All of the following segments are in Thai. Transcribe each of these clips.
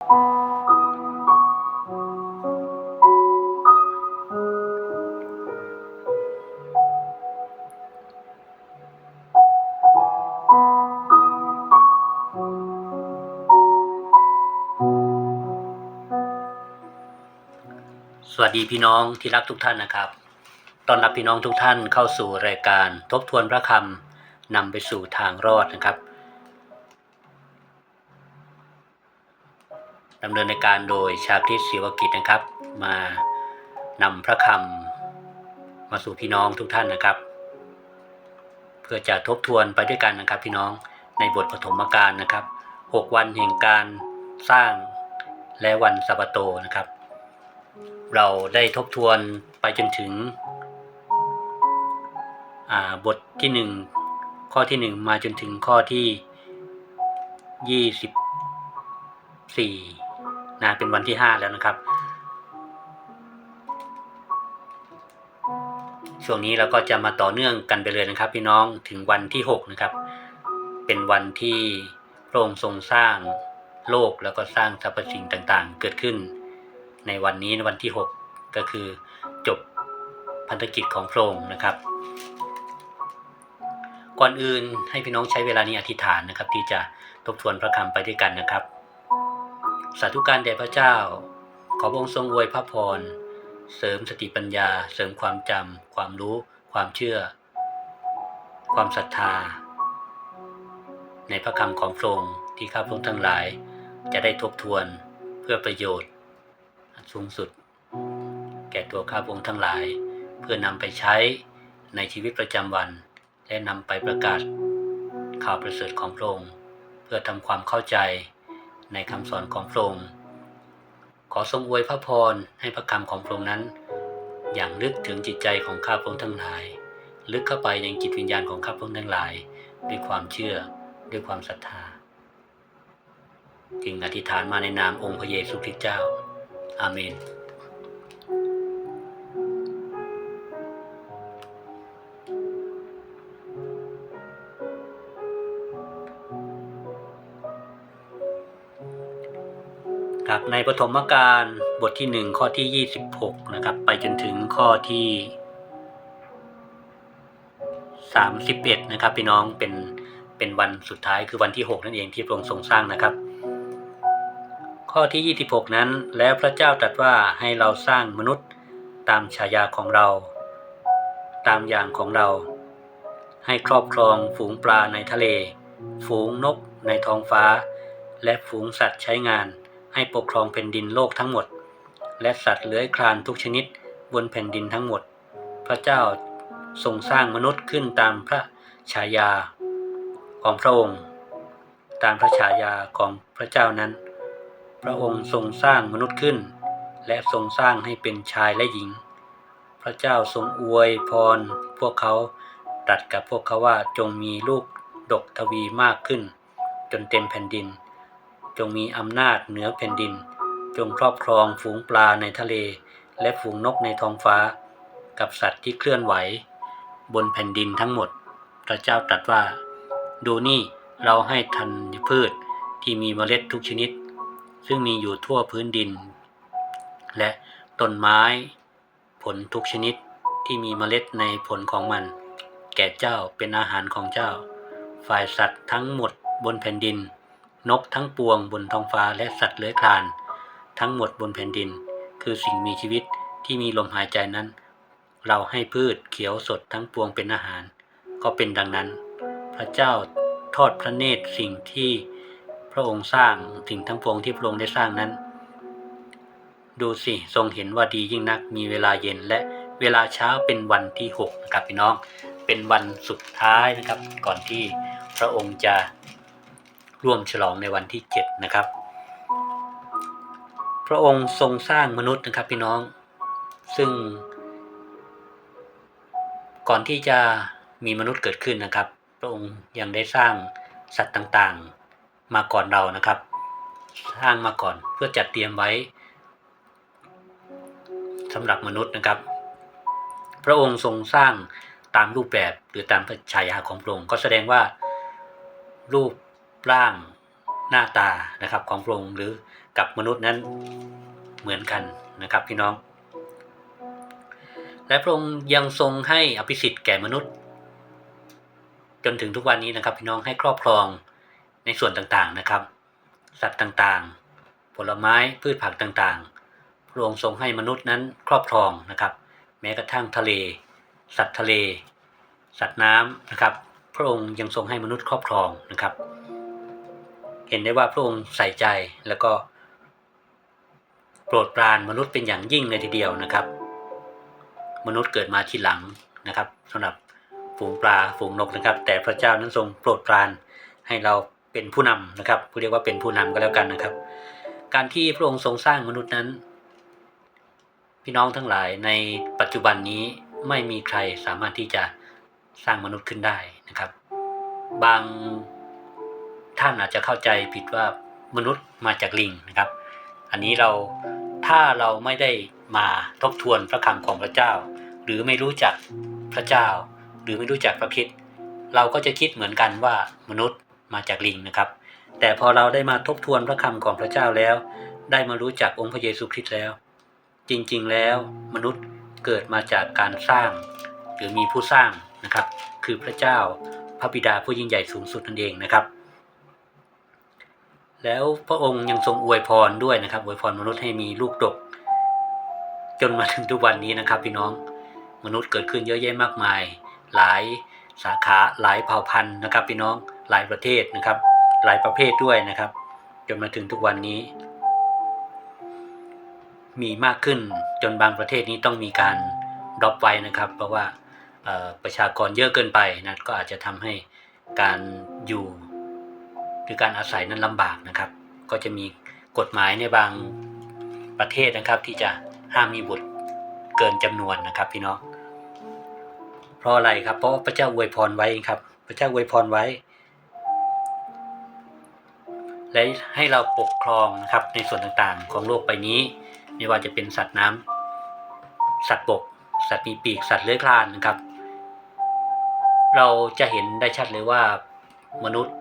สวัสดีพี่น้องที่รักทุกท่านนะครับ ตอนรับพี่น้องทุกท่านเข้าสู่รายการทบทวนพระคำนำไปสู่ทางรอดนะครับ ดำเนินในการโดยชาคริตศิวกิจนะครับ มานำพระคำมาสู่พี่น้องทุกท่านนะครับ เพื่อจะทบทวนไปด้วยกันนะครับ พี่น้องในบทปฐมกาลนะครับ 6 วันแห่งการสร้างและวันสะบาโตนะครับ เราได้ทบทวนไปจนถึงบทที่หนึ่งข้อที่หนึ่งมาจนถึงข้อที่ยี่สิบสี่ นะเป็นวันที่ห้าแล้วนะครับ ช่วงนี้เราก็จะมาต่อเนื่องกันไปเลยนะครับ พี่น้องถึงวันที่หกนะครับ เป็นวันที่พระองค์ทรงสร้างโลกแล้วก็สร้างสรรพสิ่งต่างๆ เกิดขึ้น ในวันนี้ในวันที่ 6 ก็คือจบพันธกิจของพระองค์นะครับ ก่อนอื่นให้พี่น้องใช้เวลานี้อธิษฐานนะครับ ที่จะทบทวนพระคำไปด้วยกันนะครับ สาธุการแด่พระเจ้า ขอพระองค์ทรงอวยพระพร เสริมสติปัญญา เสริมความจำ ความรู้ ความเชื่อ ความศรัทธา ในพระคำของพระองค์ที่ข้าพระองค์ทั้งหลาย จะได้ทบทวนเพื่อประโยชน์สูงสุด แก่ตัวข้าพระองค์ทั้งหลาย เพื่อนำไปใช้ในชีวิตประจำวัน และนำไปประกาศข่าวประเสริฐของพระองค์เพื่อทำความเข้าใจ ในคำสอนของพระองค์ ขอทรงอวยพระพรให้พระคำของพระองค์นั้น อย่างลึกถึงจิตใจของข้าพระองค์ทั้งหลาย ลึกเข้าไปในจิตวิญญาณของข้าพระองค์ทั้งหลาย ด้วยความเชื่อด้วยความศรัทธา จึงอธิษฐานมาในนามองค์พระเยซูคริสต์เจ้า อาเมน ครับในปฐมกาลบทที่หนึ่งข้อที่ 26 นะครับ ไปจนถึงข้อที่ 31 นะครับ พี่น้องเป็นเป็นวันสุดท้ายคือวันที่ 6 นั่นเองที่พระองค์ทรงสร้างนะครับ ข้อที่ 26 นั้น แล้วพระเจ้าตรัสว่าให้เราสร้างมนุษย์ตามฉายาของเรา ตามอย่างของเรา ให้ครอบครองฝูงปลาในทะเล ฝูงนกในท้องฟ้า และฝูงสัตว์ใช้งาน ให้ปกครองแผ่นดินโลกทั้งหมด และสัตว์เลื้อยคลานทุกชนิดบนแผ่นดินทั้งหมด พระเจ้าทรงสร้างมนุษย์ขึ้นตามพระฉายาของพระองค์ ตามพระฉายาของพระเจ้านั้น พระองค์ทรงสร้างมนุษย์ขึ้น และทรงสร้างให้เป็นชายและหญิง พระเจ้าทรงอวยพรพวกเขาตรัสกับพวกเขาว่าจงมีลูกดกทวีมากขึ้น จนเต็มแผ่นดิน จงมีอำนาจเหนือแผ่นดิน จงครอบครองฝูงปลาในทะเล และฝูงนกในท้องฟ้า กับสัตว์ที่เคลื่อนไหว บนแผ่นดินทั้งหมด พระเจ้าตรัสว่า ดูนี่เราให้ธัญพืชที่มีเมล็ดทุกชนิด ซึ่งมีอยู่ทั่วพื้นดิน และต้นไม้ ผลทุกชนิดที่มีเมล็ดในผลของมัน แก่เจ้าเป็นอาหารของเจ้า ฝ่ายสัตว์ทั้งหมดบนแผ่นดิน นกทั้งปวงบนท้องฟ้าและสัตว์เลื้อยคลาน ทั้งหมดบนแผ่นดิน คือสิ่งมีชีวิตที่มีลมหายใจนั้น เราให้พืชเขียวสดทั้งปวงเป็นอาหาร ก็เป็นดังนั้น พระเจ้าทอดพระเนตรสิ่งที่พระองค์สร้างสิ่งทั้งปวงที่พระองค์ได้สร้างนั้น ดูสิทรงเห็นว่าดียิ่งนักมีเวลาเย็นและเวลาเช้าเป็นวันที่6นะครับพี่น้องเป็นวันสุดท้ายนะครับ ก่อนที่พระองค์จะ ร่วมฉลองในวันที่ 7 นะครับ พระองค์ทรงสร้างมนุษย์นะครับพี่น้อง ซึ่ง ก่อนที่จะมีมนุษย์เกิดขึ้นนะครับ พระองค์ยังได้สร้างสัตว์ต่างๆมาก่อนเรานะครับ สร้างมาก่อนเพื่อจัดเตรียมไว้สำหรับมนุษย์นะครับ พระองค์ทรงสร้างตามรูปแบบหรือตามพระฉายาของพระองค์ก็แสดงว่ารูป ร่างหน้าตานะครับของพระองค์หรือกับมนุษย์นั้นเหมือนกันนะครับพี่น้อง และพระองค์ยังทรงให้อภิสิทธิ์แก่มนุษย์ จนถึงทุกวันนี้นะครับ พี่น้องให้ครอบครองในส่วนต่างๆนะครับ สัตว์ต่างๆ ผลไม้พืชผักต่างๆ พระองค์ทรงให้มนุษย์นั้นครอบครองนะครับ แม้กระทั่งทะเล สัตว์ทะเล สัตว์น้ำนะครับ พระองค์ยังทรงให้มนุษย์ครอบครองนะครับ เห็นได้ว่าพระองค์ใส่ใจแล้วก็โปรดปรานมนุษย์เป็นอย่างยิ่งเลยทีเดียวนะครับ มนุษย์เกิดมาทีหลังนะครับสำหรับฝูงปลาฝูงนกนะครับ แต่พระเจ้านั้นทรงโปรดปรานให้เราเป็นผู้นำนะครับเรียกว่าเป็นผู้นำก็แล้วกันนะครับ การที่พระองค์ทรงสร้างมนุษย์นั้น พี่น้องทั้งหลายในปัจจุบันนี้ไม่มีใครสามารถที่จะสร้างมนุษย์ขึ้นได้นะครับ บาง ท่านอาจจะเข้าใจผิดว่ามนุษย์มาจากลิงนะครับ อันนี้เราถ้าเราไม่ได้มาทบทวนพระคำของพระเจ้า หรือไม่รู้จักพระเจ้า หรือไม่รู้จักพระคิดเราก็จะคิดเหมือนกันว่ามนุษย์มาจากลิงนะครับ แต่พอเราได้มาทบทวนพระคำของพระเจ้าแล้ว ได้มารู้จักองค์พระเยซูคริสต์แล้ว จริงๆแล้วมนุษย์เกิดมาจากการสร้าง หรือมีผู้สร้างนะครับ คือพระเจ้าพระบิดาผู้ยิ่งใหญ่สูงสุดนั่นเองนะครับ แล้วพระองค์ยังทรงอวยพรด้วยนะครับอวยพรมนุษย์ให้มีลูกดก จนมาถึงทุกวันนี้นะครับ พี่น้องมนุษย์เกิดขึ้นเยอะแยะมากมาย หลายสาขาหลายเผ่าพันธุ์นะครับ พี่น้องหลายประเทศนะครับ หลายประเภทด้วยนะครับ จนมาถึงทุกวันนี้ มีมากขึ้นจนบางประเทศนี้ต้องมีการดรอปไว้นะครับ เพราะว่าประชากรเยอะเกินไปนะก็อาจจะทำให้การอยู่ รือการอาศัยนั้นลำบากนะครับ ก็จะมีกฎหมายในบางประเทศนะครับ ที่จะห้ามมีบุตรเกินจำนวนนะครับ พี่น้องเพราะอะไรครับ เพราะพระเจ้าอวยพรไว้ครับ พระเจ้าอวยพรไว้ และให้เราปกครองนะครับในส่วนต่างๆ ของโลกใบนี้ ไม่ว่าจะเป็นสัตว์น้ำสัตว์บก สัตว์มีปีกสัตว์เลื้อยคลานนะครับ เราจะเห็นได้ชัดเลยว่ามนุษย์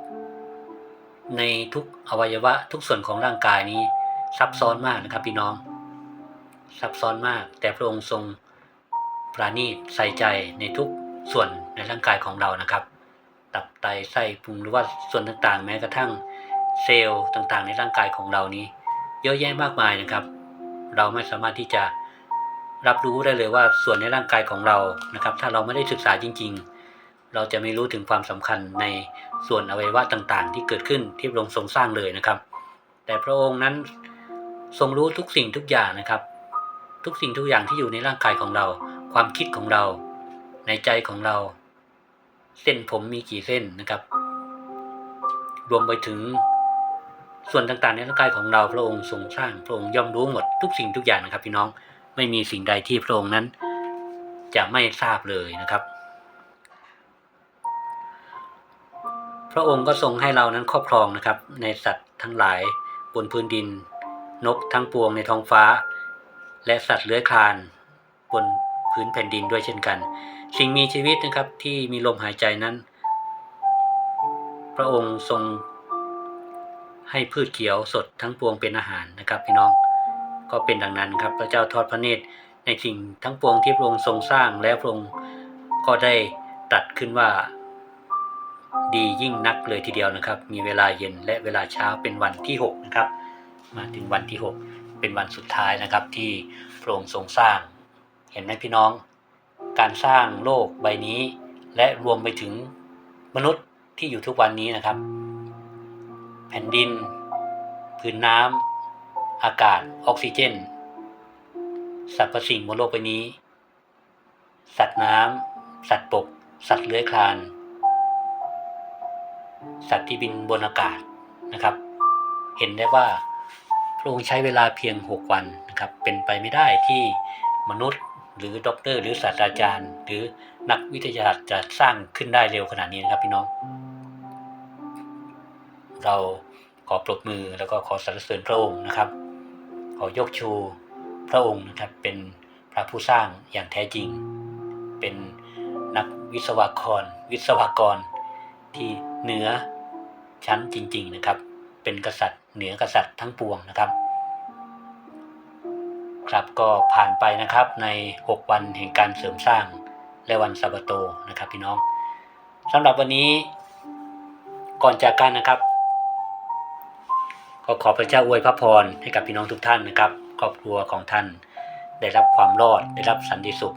ในทุกอวัยวะทุกส่วนของร่างกายนี้ซับซ้อนมากนะครับพี่น้อง ซับซ้อนมาก แต่พระองค์ทรงปราณีตใส่ใจในทุกส่วนในร่างกายของเรานะครับ ตับไตไส้พุงหรือว่าส่วนต่างๆ แม้กระทั่งเซลล์ต่างๆ ในร่างกายของเรานี้ เยอะแยะมากมายนะครับ เราไม่สามารถที่จะรับรู้ได้เลยว่าส่วนในร่างกายของเรานะครับ ถ้าเราไม่ได้ศึกษาจริง ๆ เราจะไม่รู้ถึงความสำคัญในส่วนอวัยวะต่างๆ ที่เกิดขึ้นที่พระองค์ทรงสร้างเลยนะครับ แต่พระองค์นั้นทรงรู้ทุกสิ่งทุกอย่างนะครับ ทุกสิ่งทุกอย่างที่อยู่ในร่างกายของเรา ความคิดของเรา ในใจของเรา เส้นผมมีกี่เส้นนะครับ รวมไปถึงส่วนต่างๆ ในร่างกายของเราพระองค์ทรงสร้างพระองค์ย่อมรู้หมดทุกสิ่งทุกอย่างนะครับ พี่น้องไม่มีสิ่งใดที่พระองค์นั้น จะไม่ทราบเลยนะครับ พระองค์ก็ทรงให้เรานั้นครอบครองนะครับ ในสัตว์ทั้งหลายบนพื้นดิน นกทั้งปวงในท้องฟ้า และสัตว์เลื้อยคลานบนพื้นแผ่นดินด้วยเช่นกัน สิ่งมีชีวิตนะครับที่มีลมหายใจนั้น พระองค์ทรงให้พืชเขียวสดทั้งปวงเป็นอาหารนะครับพี่น้องก็เป็นดังนั้นครับพระเจ้าทอดพระเนตรในสิ่งทั้งปวงที่พระองค์ทรงสร้างและพระองค์ก็ได้ตัดขึ้นว่า ดียิ่งนักเลยทีเดียวนะครับ มีเวลาเย็นและเวลาเช้าเป็นวันที่6นะครับ มาถึงวันที่ 6 เป็นวันสุดท้ายนะครับที่พระองค์ทรงสร้าง เห็นไหมพี่น้อง การสร้างโลกใบนี้ และรวมไปถึงมนุษย์ที่อยู่ทุกวันนี้นะครับ แผ่นดิน พื้นน้ำอากาศออกซิเจนสรรพสิ่งบนโลกใบนี้ สัตว์น้ำสัตว์บกสัตว์เลื้อยคลาน สัตว์ที่บินบนอากาศนะครับ เห็นได้ว่าพระองค์ใช้เวลาเพียง 6 วันนะครับ เป็นไปไม่ได้ที่มนุษย์หรือด็อกเตอร์หรือศาสตราจารย์ หรือนักวิทยาศาสตร์จะสร้างขึ้นได้เร็วขนาดนี้นะครับพี่น้อง เราขอปรบมือแล้วก็ขอสรรเสริญพระองค์นะครับ ขอยกชูพระองค์นะครับเป็นพระผู้สร้างอย่างแท้จริง เป็นนักวิศวกร วิศวกรที่ เหนือชั้นจริง ๆนะครับ เป็นกษัตริย์เหนือกษัตริย์ทั้งปวงนะครับ ครับก็ผ่านไปนะครับใน 6 วันแห่งการเสริมสร้างและวันซาบาโตนะครับพี่น้องสำหรับวันนี้ก่อนจากกันนะครับ ก็ขอพระเจ้าอวยพระพรให้กับพี่น้องทุกท่านนะครับ ครอบครัวของท่านได้รับความรอดได้รับสันติสุข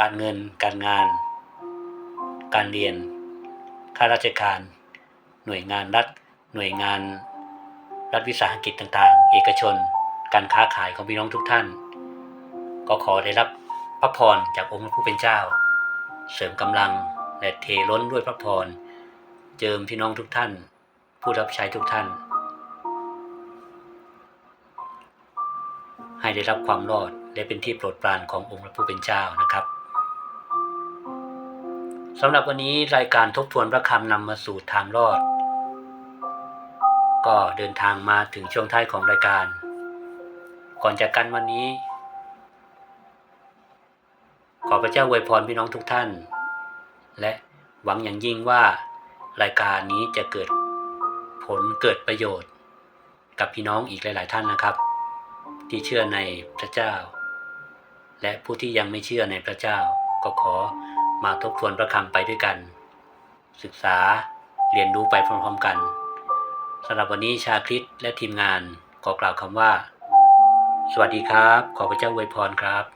การเงินการงาน การเรียน ข้าราชการ หน่วยงานรัฐ หน่วยงาน รัฐวิสาหกิจต่างๆ เอกชน การค้าขายของพี่น้องทุกท่าน ก็ขอได้รับพระพรจากองค์พระผู้เป็นเจ้า เสริมกำลังและเทล้นด้วยพระพร เจิมพี่น้องทุกท่าน ผู้รับใช้ทุกท่าน ให้ได้รับความรอดและเป็นที่โปรดปรานขององค์พระผู้เป็นเจ้านะครับ สำหรับวันนี้รายการทบทวนพระคำนำมาสู่ทางรอด ก็เดินทางมาถึงช่วงท้ายของรายการ ก่อนจากกันวันนี้ ขอพระเจ้าอวยพรพี่น้องทุกท่าน และหวังอย่างยิ่งว่ารายการนี้จะเกิดผลเกิดประโยชน์ กับพี่น้องอีกหลาย ๆ ท่านนะครับ ที่เชื่อในพระเจ้า และผู้ที่ยังไม่เชื่อในพระเจ้าก็ขอ มาทบทวนพระคำไปด้วยกัน ศึกษาเรียนรู้ไปพร้อมๆกันสำหรับวันนี้ชาคริสและทีมงานขอกล่าวคำว่า สวัสดีครับ ขอพระเจ้าอวยพรครับ